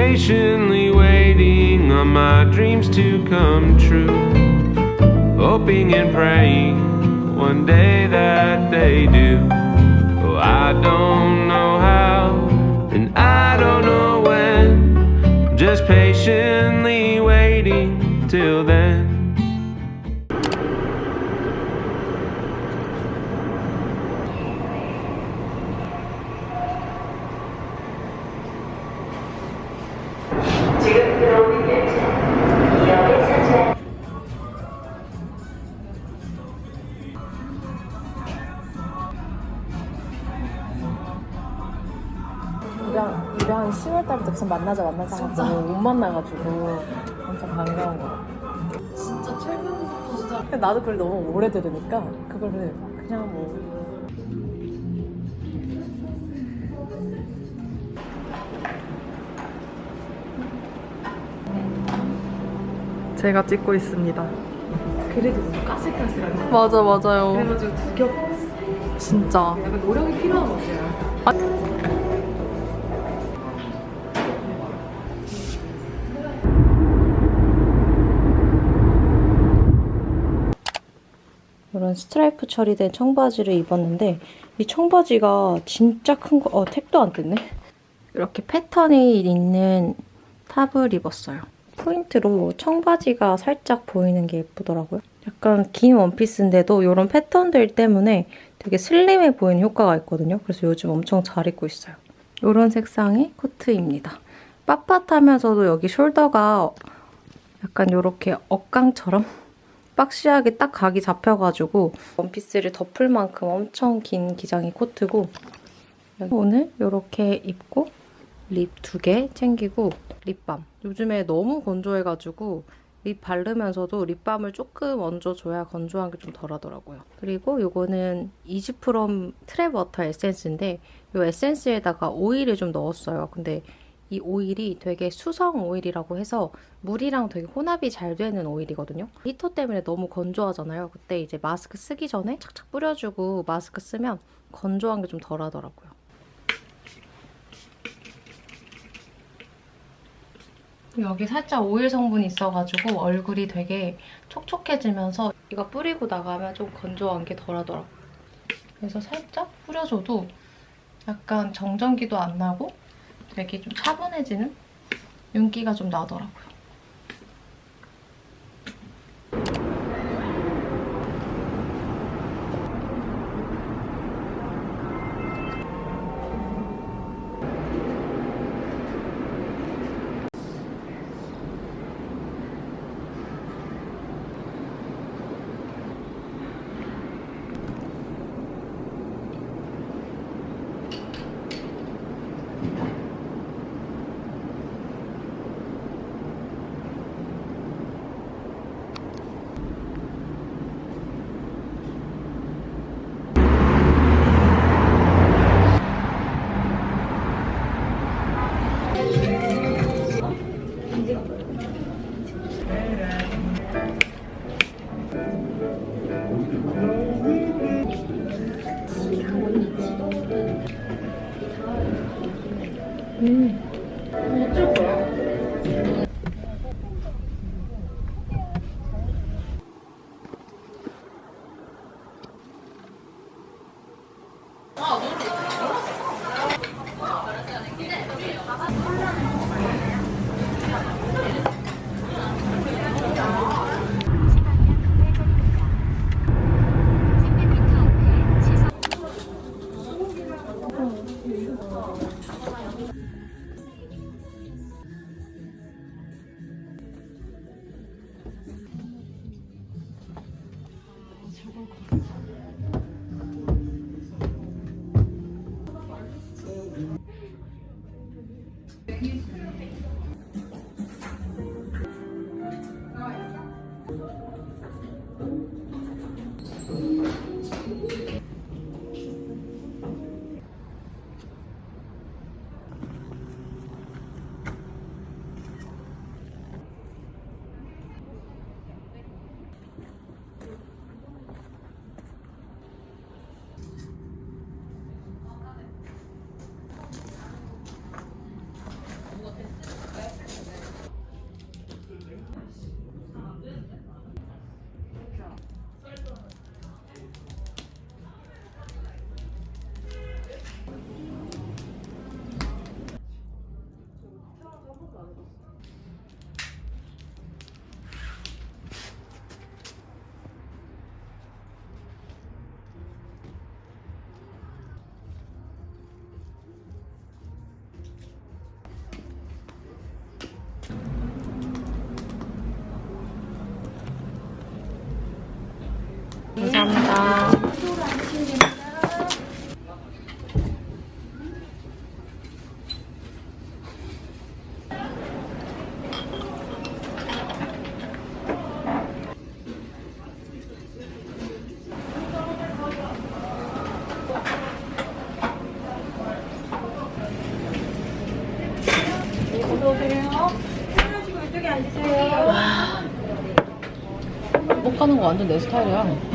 patiently waiting on my dreams to come true. Hoping and praying one day that they do. Oh, I don't know how, and I don't know when. Just patiently waiting till then. 우리랑 우리랑 10월 달부터 계속 만나자 만나자 하고 못 만나가지고 엄청 반가운 거 같아. 진짜 최근부터 진짜 근데 나도 그걸 너무 오래 들으니까 그거를 그냥 뭐 제가 찍고 있습니다. 그래도 너무 까슬까슬한 거. 맞아 맞아요 그래가지고 두겹. 진짜 약간 노력이 필요한 옷이야. 이런 스트라이프 처리된 청바지를 입었는데 이 청바지가 진짜 큰 거, 어 택도 안 뜯네. 이렇게 패턴이 있는 탑을 입었어요. 포인트로 청바지가 살짝 보이는 게 예쁘더라고요. 약간 긴 원피스인데도 이런 패턴들 때문에 되게 슬림해 보이는 효과가 있거든요. 그래서 요즘 엄청 잘 입고 있어요. 이런 색상의 코트입니다. 빳빳하면서도 여기 숄더가 약간 이렇게 억강처럼 박시하게 딱 각이 잡혀가지고 원피스를 덮을 만큼 엄청 긴 기장의 코트고 오늘 이렇게 입고 립 두 개 챙기고 립밤 요즘에 너무 건조해가지고 립 바르면서도 립밤을 조금 얹어줘야 건조한 게 좀 덜하더라고요. 그리고 이거는 이지프롬 트랩 워터 에센스인데 이 에센스에다가 오일을 좀 넣었어요. 근데 이 오일이 되게 수성 오일이라고 해서 물이랑 되게 혼합이 잘 되는 오일이거든요. 히터 때문에 너무 건조하잖아요. 그때 이제 마스크 쓰기 전에 착착 뿌려주고 마스크 쓰면 건조한 게 좀 덜하더라고요. 여기 살짝 오일 성분이 있어가지고 얼굴이 되게 촉촉해지면서 이거 뿌리고 나가면 좀 건조한 게 덜하더라고요. 그래서 살짝 뿌려줘도 약간 정전기도 안 나고 되게 좀 차분해지는 윤기가 좀 나더라고요. 완전 내 스타일이야.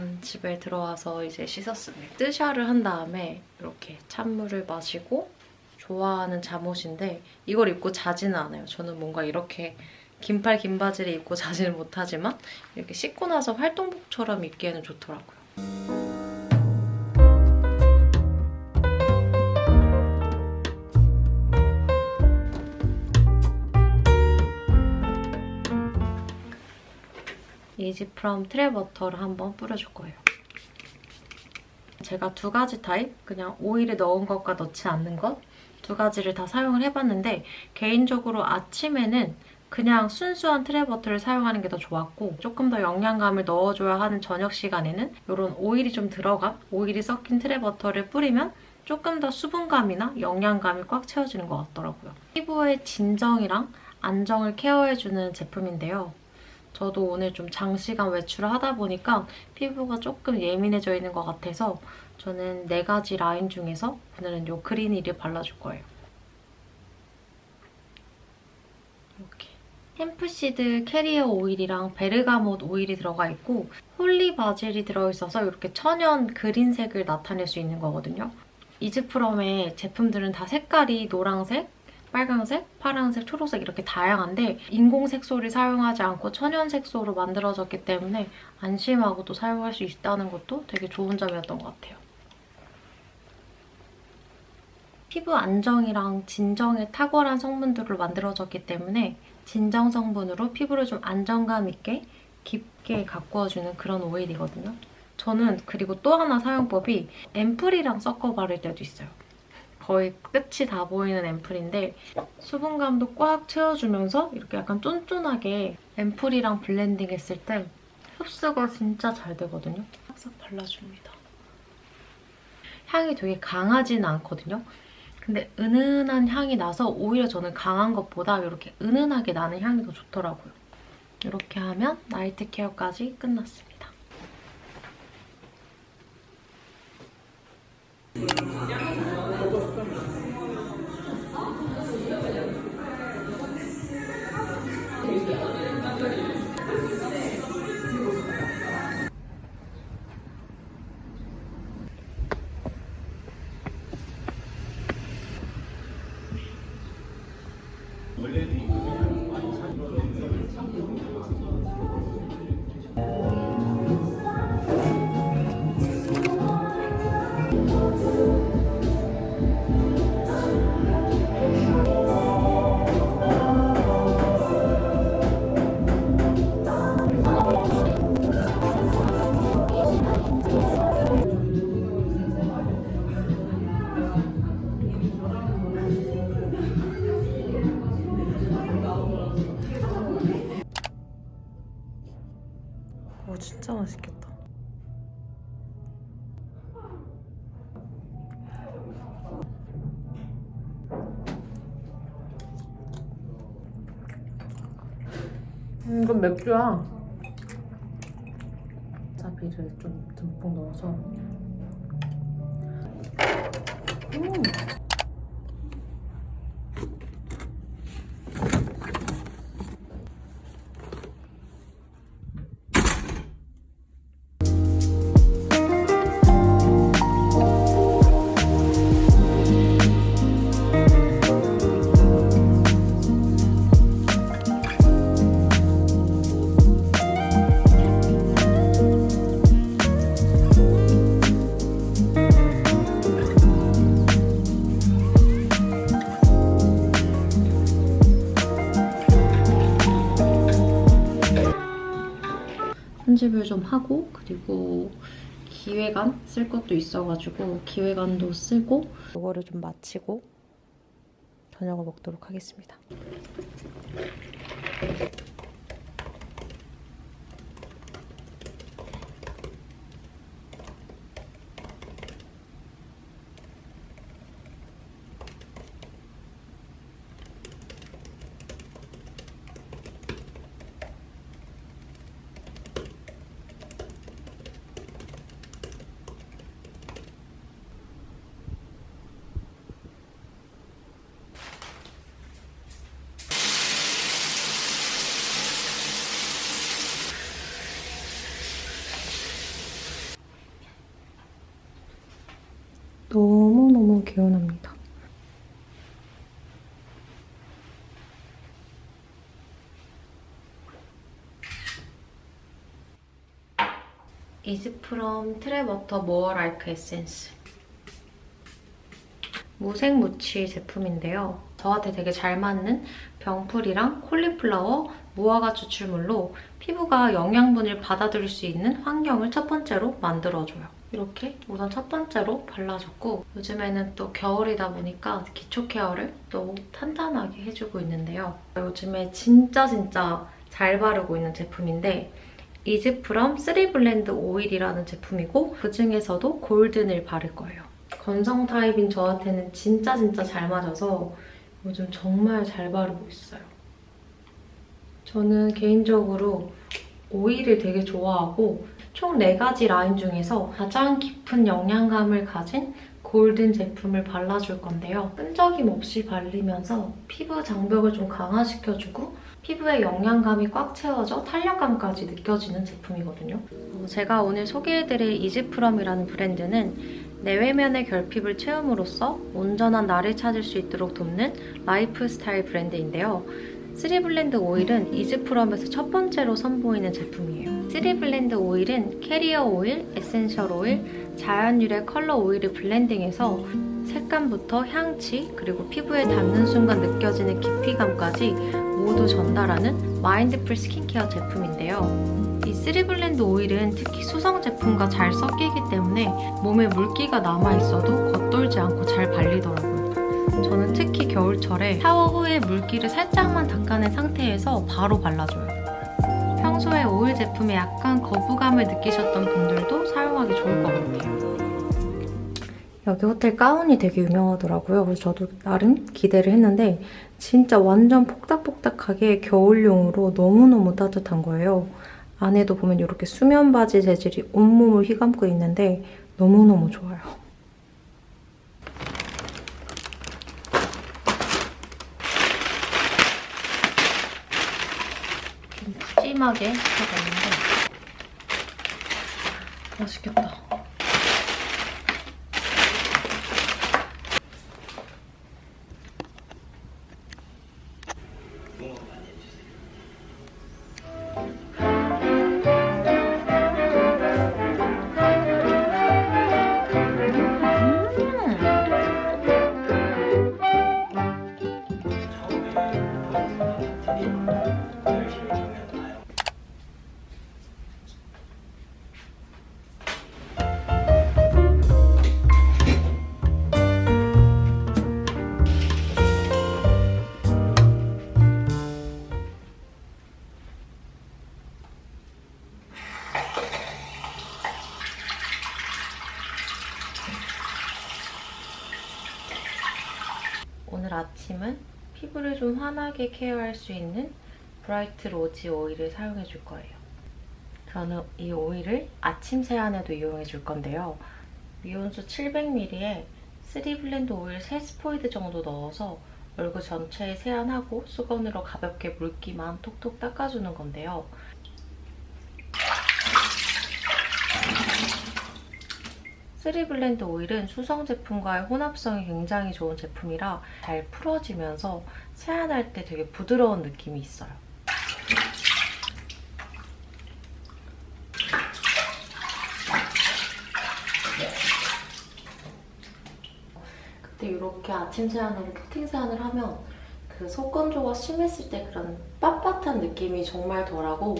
저는 집에 들어와서 이제 씻었습니다. 뜨샤를 한 다음에 이렇게 찬물을 마시고 좋아하는 잠옷인데 이걸 입고 자지는 않아요. 저는 뭔가 이렇게 긴팔 긴 바지를 입고 자지는 못하지만 이렇게 씻고 나서 활동복처럼 입기에는 좋더라고요. 이지 프롬 트레버터를 한번 뿌려줄 거예요. 제가 두 가지 타입, 그냥 오일을 넣은 것과 넣지 않는 것, 두 가지를 다 사용을 해봤는데 개인적으로 아침에는 그냥 순수한 트레버터를 사용하는 게 더 좋았고 조금 더 영양감을 넣어줘야 하는 저녁 시간에는 이런 오일이 좀 들어간 오일이 섞인 트레버터를 뿌리면 조금 더 수분감이나 영양감이 꽉 채워지는 것 같더라고요. 피부의 진정이랑 안정을 케어해주는 제품인데요. 저도 오늘 좀 장시간 외출을 하다 보니까 피부가 조금 예민해져 있는 것 같아서 저는 네 가지 라인 중에서 오늘은 이 그린이를 발라줄 거예요. 이렇게. 햄프시드 캐리어 오일이랑 베르가못 오일이 들어가 있고 홀리 바질이 들어있어서 이렇게 천연 그린색을 나타낼 수 있는 거거든요. 이즈프롬의 제품들은 다 색깔이 노란색, 빨강색, 파란색, 초록색 이렇게 다양한데 인공 색소를 사용하지 않고 천연 색소로 만들어졌기 때문에 안심하고 또 사용할 수 있다는 것도 되게 좋은 점이었던 것 같아요. 피부 안정이랑 진정에 탁월한 성분들로 만들어졌기 때문에 진정 성분으로 피부를 좀 안정감 있게 깊게 가꾸어주는 그런 오일이거든요. 저는 그리고 또 하나 사용법이 앰플이랑 섞어 바를 때도 있어요. 거의 끝이 다 보이는 앰플인데 수분감도 꽉 채워주면서 이렇게 약간 쫀쫀하게 앰플이랑 블렌딩 했을 때 흡수가 진짜 잘 되거든요. 싹싹 발라줍니다. 향이 되게 강하지는 않거든요. 근데 은은한 향이 나서 오히려 저는 강한 것보다 이렇게 은은하게 나는 향이 더 좋더라고요. 이렇게 하면 나이트 케어까지 끝났습니다. 와 음, 이건 맥주야. 와사비를 좀 듬뿍 넣어서. 음. 편집을 좀 하고 그리고 기획안 쓸 것도 있어가지고 기획안도 쓰고 이거를 좀 마치고 저녁을 먹도록 하겠습니다. 너무너무 개운합니다. 이즈프롬 트레버터 모어라이크 에센스 무색무취 제품인데요. 저한테 되게 잘 맞는 병풀이랑 콜리플라워, 무화과 추출물로 피부가 영양분을 받아들일 수 있는 환경을 첫 번째로 만들어줘요. 이렇게 우선 첫 번째로 발라줬고 요즘에는 또 겨울이다 보니까 기초 케어를 또 탄탄하게 해주고 있는데요. 요즘에 진짜 진짜 잘 바르고 있는 제품인데 이즈프롬 3블렌드 오일이라는 제품이고 그중에서도 골든을 바를 거예요. 건성 타입인 저한테는 진짜 진짜 잘 맞아서 요즘 정말 잘 바르고 있어요. 저는 개인적으로 오일을 되게 좋아하고 총 4가지 라인 중에서 가장 깊은 영양감을 가진 골든 제품을 발라줄 건데요. 끈적임 없이 바르면서 피부 장벽을 좀 강화시켜주고 피부에 영양감이 꽉 채워져 탄력감까지 느껴지는 제품이거든요. 어, 제가 오늘 소개해드릴 이즈프롬이라는 브랜드는 내외면의 결핍을 채움으로써 온전한 나를 찾을 수 있도록 돕는 라이프 스타일 브랜드인데요. 3블렌드 오일은 이즈프롬에서 첫 번째로 선보이는 제품이에요. 3 블렌드 오일은 캐리어 오일, 에센셜 오일, 자연 유래 컬러 오일을 블렌딩해서 색감부터 향치, 그리고 피부에 닿는 순간 느껴지는 깊이감까지 모두 전달하는 마인드풀 스킨케어 제품인데요. 이 3블렌드 오일은 특히 수성 제품과 잘 섞이기 때문에 몸에 물기가 남아있어도 겉돌지 않고 잘 발리더라고요. 저는 특히 겨울철에 샤워 후에 물기를 살짝만 닦아낸 상태에서 바로 발라줘요. 평소에 오일 제품에 약간 거부감을 느끼셨던 분들도 사용하기 좋을 것 같아요. 여기 호텔 가운이 되게 유명하더라고요. 그래서 저도 나름 기대를 했는데 진짜 완전 폭닥폭닥하게 겨울용으로 너무너무 따뜻한 거예요. 안에도 보면 이렇게 수면 바지 재질이 온몸을 휘감고 있는데 너무너무 좋아요. 좀 푸짐하게 시켜봤는데 맛있겠다. 아침은 피부를 좀 환하게 케어할 수 있는 브라이트 로지 오일을 사용해 줄 거예요. 저는 이 오일을 아침 세안에도 이용해 줄 건데요. 미온수 700ml에 3블렌드 오일 3스포이드 정도 넣어서 얼굴 전체에 세안하고 수건으로 가볍게 물기만 톡톡 닦아주는 건데요. 쓰리블렌드 오일은 수성 제품과의 혼합성이 굉장히 좋은 제품이라 잘 풀어지면서 세안할 때 되게 부드러운 느낌이 있어요. 그때 이렇게 아침 세안으로 코팅 세안을 하면 그 속건조가 심했을 때 그런 빳빳한 느낌이 정말 덜하고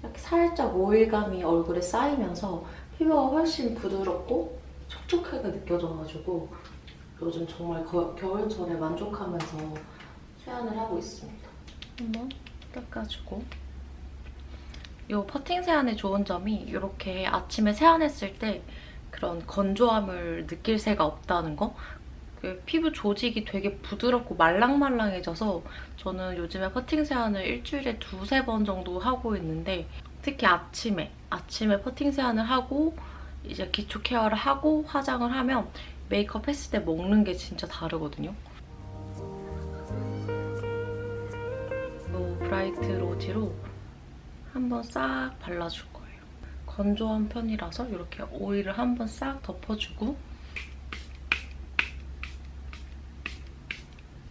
이렇게 살짝 오일감이 얼굴에 쌓이면서 피부가 훨씬 부드럽고 촉촉하게 느껴져가지고 요즘 정말 거- 겨울철에 만족하면서 세안을 하고 있습니다. 한번 닦아주고 이 퍼팅 세안의 좋은 점이 이렇게 아침에 세안했을 때 그런 건조함을 느낄 새가 없다는 거그 피부 조직이 되게 부드럽고 말랑말랑해져서 저는 요즘에 퍼팅 세안을 일주일에 두세 번 정도 하고 있는데 특히 아침에 아침에 퍼팅 세안을 하고 이제 기초 케어를 하고 화장을 하면 메이크업 했을 때 먹는 게 진짜 다르거든요. 이 브라이트 로지로 한번 싹 발라줄 거예요. 건조한 편이라서 이렇게 오일을 한번 싹 덮어주고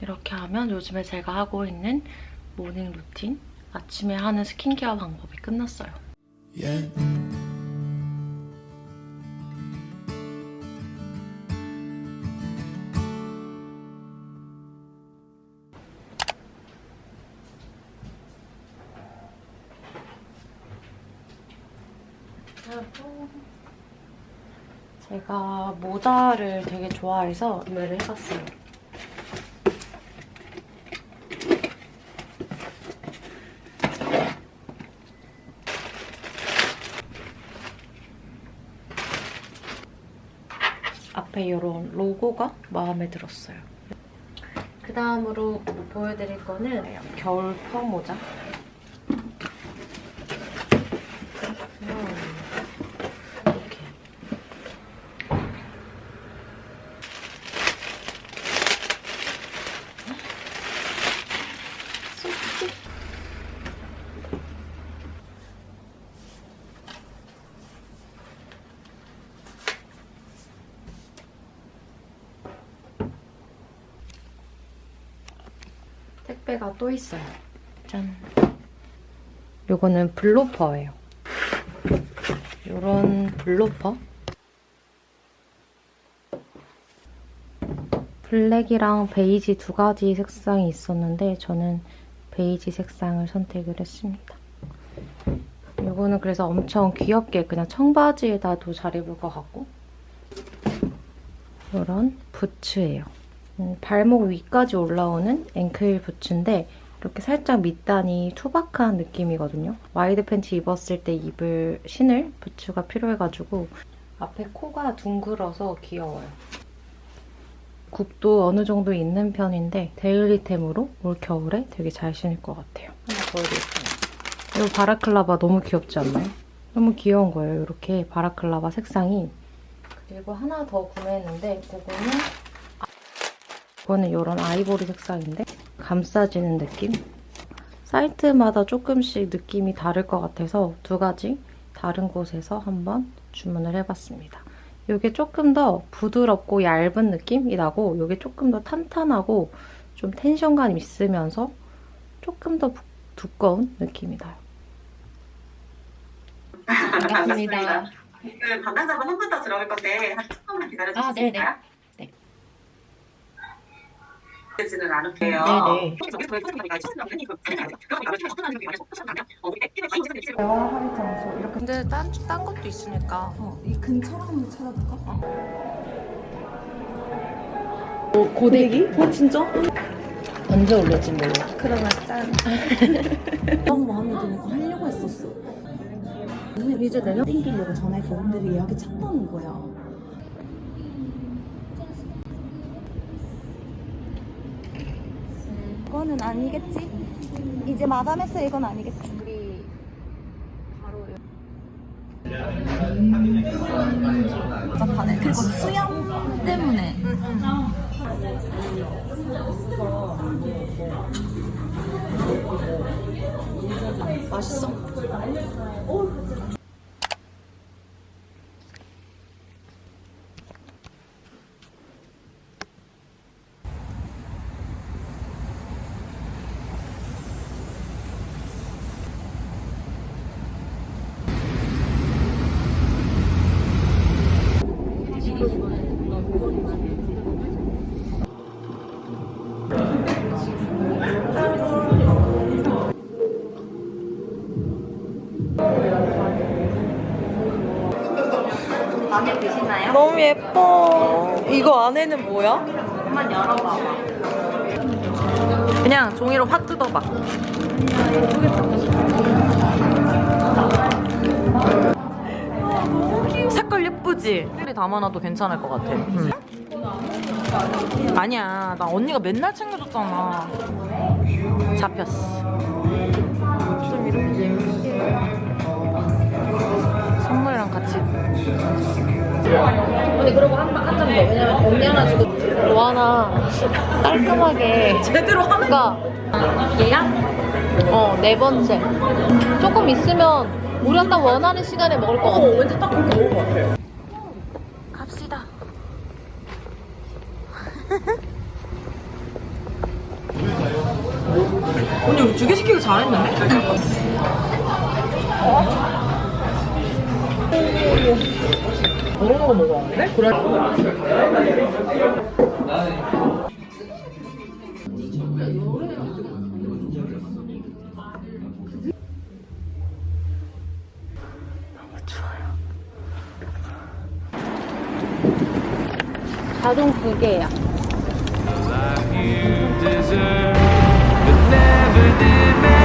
이렇게 하면 요즘에 제가 하고 있는 모닝 루틴 아침에 하는 스킨케어 방법이 끝났어요. Yeah. 하고 제가 모자를 되게 좋아해서 구매를 해봤어요. 앞에 이런 로고가 마음에 들었어요. 그 다음으로 보여드릴 거는 겨울 펌 모자. 이렇게. 쏙쏙. 택배가 또 있어요. 짠. 요거는 블로퍼예요. 요런 블로퍼. 블랙이랑 베이지 두 가지 색상이 있었는데 저는 베이지 색상을 선택을 했습니다. 요거는 그래서 엄청 귀엽게 그냥 청바지에다도 잘 입을 것 같고 요런 부츠예요. 음, 발목 위까지 올라오는 앵클 부츠인데 이렇게 살짝 밑단이 투박한 느낌이거든요. 와이드 팬츠 입었을 때 입을 신을 부츠가 필요해가지고 앞에 코가 둥글어서 귀여워요. 굽도 어느 정도 있는 편인데 데일리템으로 올 겨울에 되게 잘 신을 것 같아요. 하나 보여드릴게요. 이 바라클라바 너무 귀엽지 않나요? 너무 귀여운 거예요. 이렇게 바라클라바 색상이. 그리고 하나 더 구매했는데 그거는 이거는 이런 아이보리 색상인데 감싸지는 느낌? 사이트마다 조금씩 느낌이 다를 것 같아서 두 가지 다른 곳에서 한번 주문을 해봤습니다. 이게 조금 더 부드럽고 얇은 느낌이 나고 이게 조금 더 탄탄하고 좀 텐션감 있으면서 조금 더 부- 두꺼운 느낌이 나요. 반갑습니다. 그 담당자분 한분더 들어올 건데 한 10분만 기다려 아. 주실까요? 네. 되지는 않을게요. 네네. 대화할 장소 이렇게. 근데 딴, 딴 것도 있으니까. 어, 이 근처로 한번 찾아볼까? 고데기? 어 진짜? 언제 올려진 걸로? 그러면 짠. 너무 마음에 드니까 하려고 했었어. 오늘 이제 내년 땡기려고 전에 그분들이 예약이 찼다는 거야. 이거는 아니겠지? 이제 마감했어 이건 아니겠지? 우리 바로 복잡하네. 그리고 수영 때문에. 맛있어? 너무 예뻐. 이거 안에는 뭐야? 한번 열어봐봐. 그냥 종이로 확 뜯어봐. 색깔 예쁘지? 빨리 담아놔도 괜찮을 것 같아. 응. 아니야, 나 언니가 맨날 챙겨줬잖아. 잡혔어. 선물이랑 같이. 언니 그러고 한장더 왜냐면 언니 하나 주고 뭐 하나 깔끔하게 제대로 하는 거. 얘야? 어, 네 번째. 조금 있으면 우리가 딱 원하는 시간에 먹을 것 같아. 왠지 딱 그렇게 먹을 것 같아. 모르는 거 먹었는데? 그래. 자동 두 개야. Life you deserve, but never did.